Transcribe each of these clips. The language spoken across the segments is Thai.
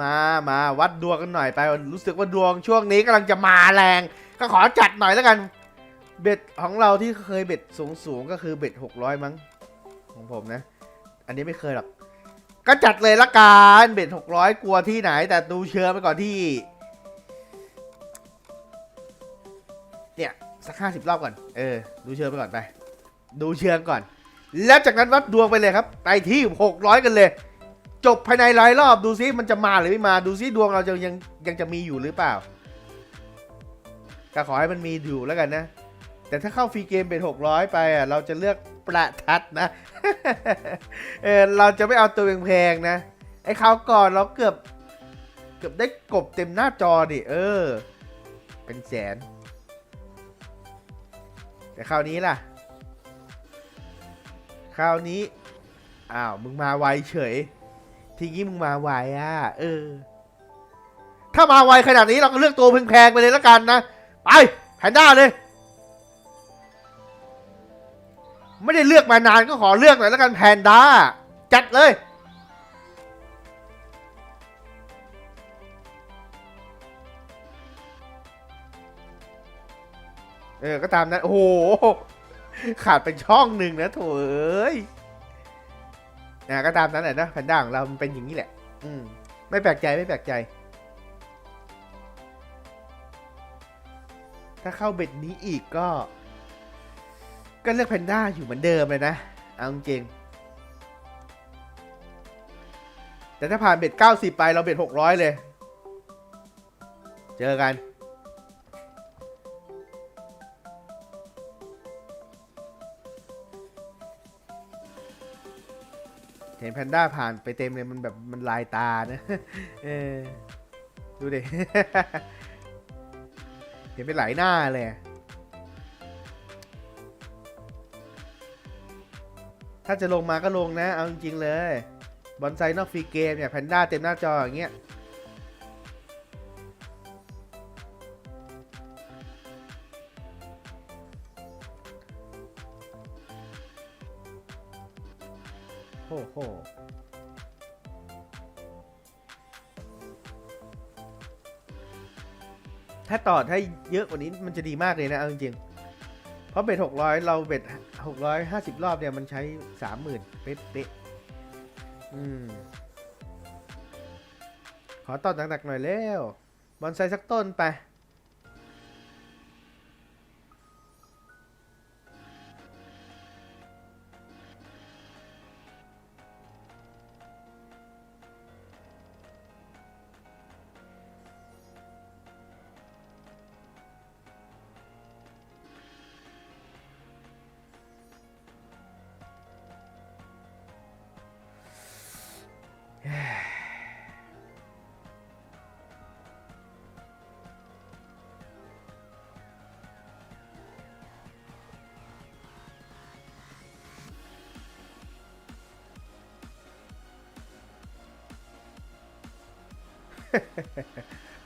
มามาวัดดวงกันหน่อยไป รู้สึกว่าดวงช่วงนี้กำลังจะมาแรง ก็ขอจัดหน่อยแล้วกัน เบ็ดของเราที่เคยเบ็ดสูงสูงก็คือเบ็ดหกร้อยมั้ง ของผมนะ อันนี้ไม่เคยหรอก ก็จัดเลยละกันเบ็ดหกร้อยกลัวที่ไหน แต่ดูเชื้อไปก่อนที่ เนี่ย สักห้าสิบรอบก่อน เออ ดูเชิงไปก่อนไป ดูเชิงก่อน แล้วจากนั้นวัดดวงไปเลยครับ ไปที่หกร้อยกันเลย จบภายในร้อยรอบดูซิมันจะมาหรือไม่มาดูซิดวงเราจะยังยังจะมีอยู่หรือเปล่าก็ขอให้มันมีอยู่แล้วกันนะ แต่ถ้าเข้าฟรีเกมเป็นหกร้อยไปอะเราจะเลือกประทัดนะเออเราจะไม่เอาตัวแพงๆนะ ไอ้คราวก่อนเราเกือบเกือบได้กบเต็มหน้าจอดิเออ เป็นแสน แต่คราวนี้ล่ะ คราวนี้ อ้าว มึงมาไวเฉย ทีนี้มึงมาไวอะ เออ ถ้ามาไวขนาดนี้เราก็เลือกตัวแพงๆไปเลยแล้วกันนะ ไปแพนด้าเลย ไม่ได้เลือกมานานก็ขอเลือกหน่อยแล้วกันแพนด้า จัดเลยเออ ก็ตามนั้น โอ้โห ขาดไปช่องหนึ่งนะโถเอ้ย นะก็ตามนั้นแหละนะแพนด้าของเรามันเป็นอย่างนี้แหละ อืม ไม่แปลกใจไม่แปลกใจ ถ้าเข้าเบ็ดนี้อีกก็ ก็เลือกแพนด้าอยู่เหมือนเดิมเลยนะเอาจริงๆแต่ถ้าผ่านเบ็ด90 ไปเราเบ็ด600 เลย เจอกัน ห็นแพนด้าผ่านไปเต็มเลยมันแบบมันลายตานะเออดูดิ เห็นไปหลายหน้าเลยถ้าจะลงมาก็ลงนะ เอาจริงๆเลย บอลไซนอกฟรีเกมเนี่ยแพนด้าเต็มหน้าจออย่างเงี้ย โอ้โหถ้าต่อถ้าเยอะกว่านี้มันจะดีมากเลยนะเอาจริงๆ เพราะเบ็ดหกร้อยเราเบ็ดหกร้อยห้าสิบรอบเนี่ยมันใช้สามหมื่นเป๊ะๆอืม ขอต่อหนักๆหน่อยเร็วบอลไซสักต้นไป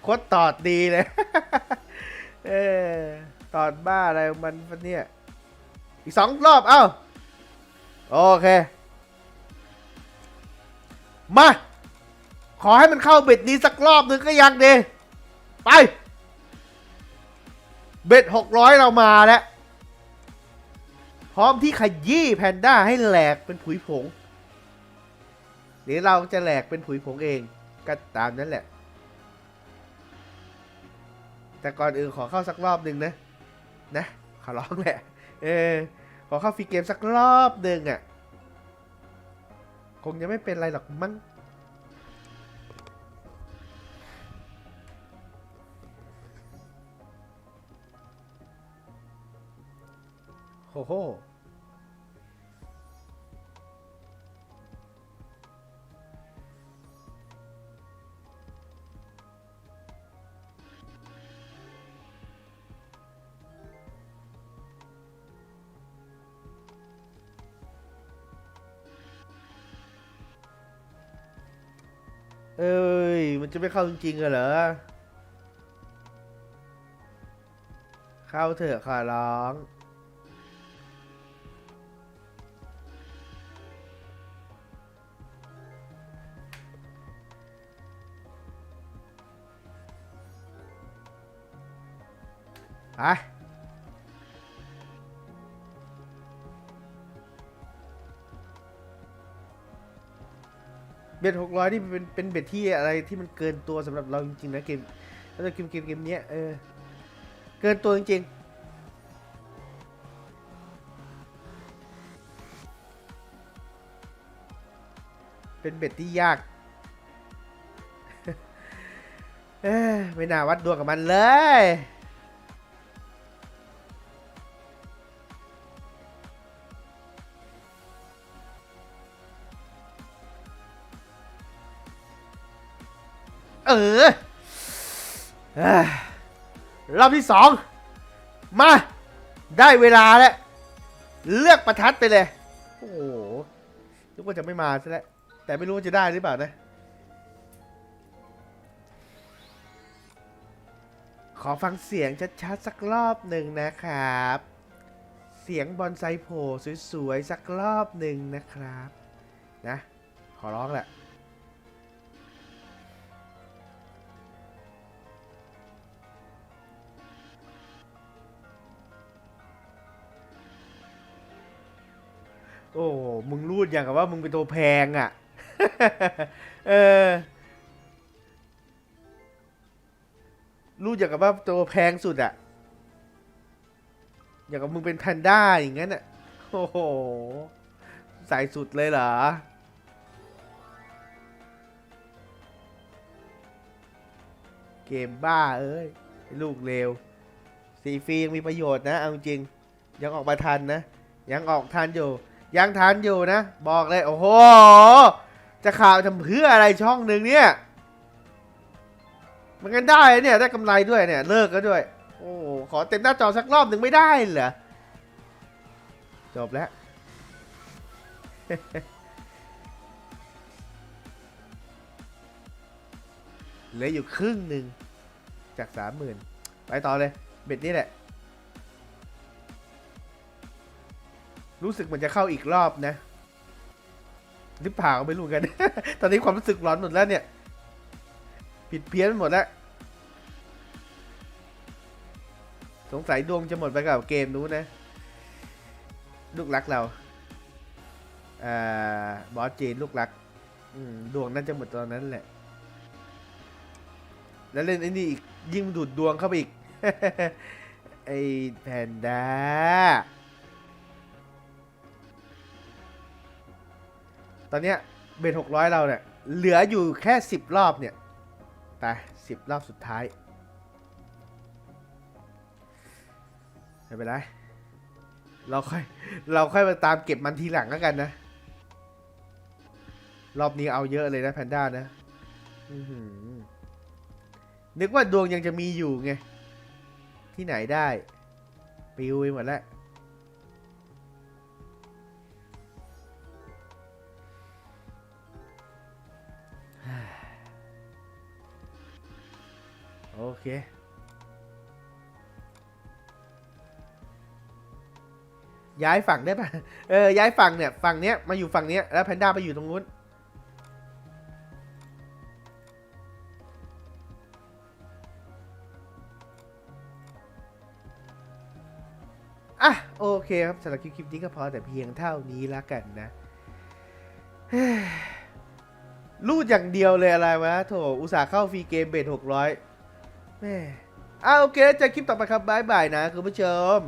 โคตรตอดดีเลย เออตอดบ้าอะไรมันวะเนี่ย อีกสองรอบเอ้า โอเค มา ขอให้มันเข้าเบ็ดนี้สักรอบนึงก็ยังดี ไป เบ็ดหกร้อยเรามาแล้ว พร้อมที่ขยี้แพนด้าให้แหลกเป็นผุยผงหรือเราจะแหลกเป็นผุยผงเอง ก็ตามนั้นแหละ แต่ก่อนอื่นขอเข้าสักรอบหนึ่งนะ นะ ขอร้องแหละ เออ ขอเข้าฟรีเกมสักรอบหนึ่งอะ คงยังไม่เป็นไรหรอกมั้งโอ้โห เอ้ย มันจะไม่เข้าจริงๆเหรอ เข้าเถอะขอร้อง อะ เบ็ดหกร้อยนี่เป็นเป็นเบ็ดที่อะไรที่มันเกินตัวสำหรับเราจริงๆนะเกมแล้วเกมเกมเกมเนี้ยเออเกินตัวจริงๆเป็นเบ็ดที่ยากเอ้ยไม่น่าวัดดวงกับมันเลย เออรอบที่สองมา ได้เวลาแล้ว เลือกประทัดไปเลย โอ้โหนึกว่าจะไม่มาซะแล้ว แต่ไม่รู้ว่าจะได้หรือเปล่านะ ขอฟังเสียงชัดๆสักรอบหนึ่งนะครับ เสียงบอลไซโผล่สวยๆ สักรอบหนึ่งนะครับ นะ ขอร้องแหละ โอ้ มึงรูดอย่างกับว่ามึงเป็นตัวแพงอะ เออ รูดอย่างกับว่าตัวแพงสุดอะ อย่างกับมึงเป็นแพนด้าอย่างนั้นอะ โอ้โหใส่สุดเลยเหรอเกมบ้าเอ้ยลูกเลวสีฟรียังมีประโยชน์นะ เอาจริง ยังออกมาทันนะ ยังออกทันอยู่ ยังทันอยู่นะ บอกเลย โอ้โห จะข่าวทำเพื่ออะไรช่องหนึ่งเนี่ย มันกันได้เนี่ย ได้กำไรด้วยเนี่ย เลิกก็ด้วย โอ้ขอเต็มหน้าจอสักรอบหนึ่งไม่ได้เหรอ จบแล้วเหลืออยู่ครึ่งหนึ่งจากสามหมื่นไปต่อเลย เบ็ดนี่แหละ รู้สึกเหมันจะเข้าอีกรอบนะ หรือเปล่าไม่รู้กัน ตอนนี้ความรู้สึกร้อนหมดแล้วเนี่ย ผิดเพี้ยนหมดแล้ว สงสัยดวงจะหมดไปกับเกมนู้นนะ ลูกรักเราอ่าบอสจีนลูกรักอืมดวงน่าจะหมดตอนนั้นแหละ แล้วเล่นไอ้นี่อีกยิ่งดูดดวงเข้าไปอีก ไอ้แพนด้า ตอนเนี้ยเบนหกร้อยเราเนี่ย เหลืออยู่แค่สิบรอบเนี่ย ไปสิบรอบสุดท้าย ไม่เป็นไร เราค่อย เราค่อยมาตามเก็บมันทีหลังแล้วกันนะ รอบนี้เอาเยอะเลยนะแพนด้านะนึกว่าดวงยังจะมีอยู่ไง ที่ไหนได้ ปิวไปหมดแล้ว ย้ายฝั่งได้ปะเออ ย้ายฝั่งเนี่ย ฝั่งเนี้ย มาอยู่ฝั่งเนี้ย แล้วแพนด้าไปอยู่ตรงนู้น อะ โอเคครับสำหรับคลิปนี้ก็พอแต่เพียงเท่านี้แล้วกันนะเฮ้ยรูดอย่างเดียวเลยอะไรวะโถอุตส่าห์เข้าฟรีเกมเบทหกร้อย แม่อ่าโอเคเจอคลิปต่อไปครับบายบายนะคุณผู้ชม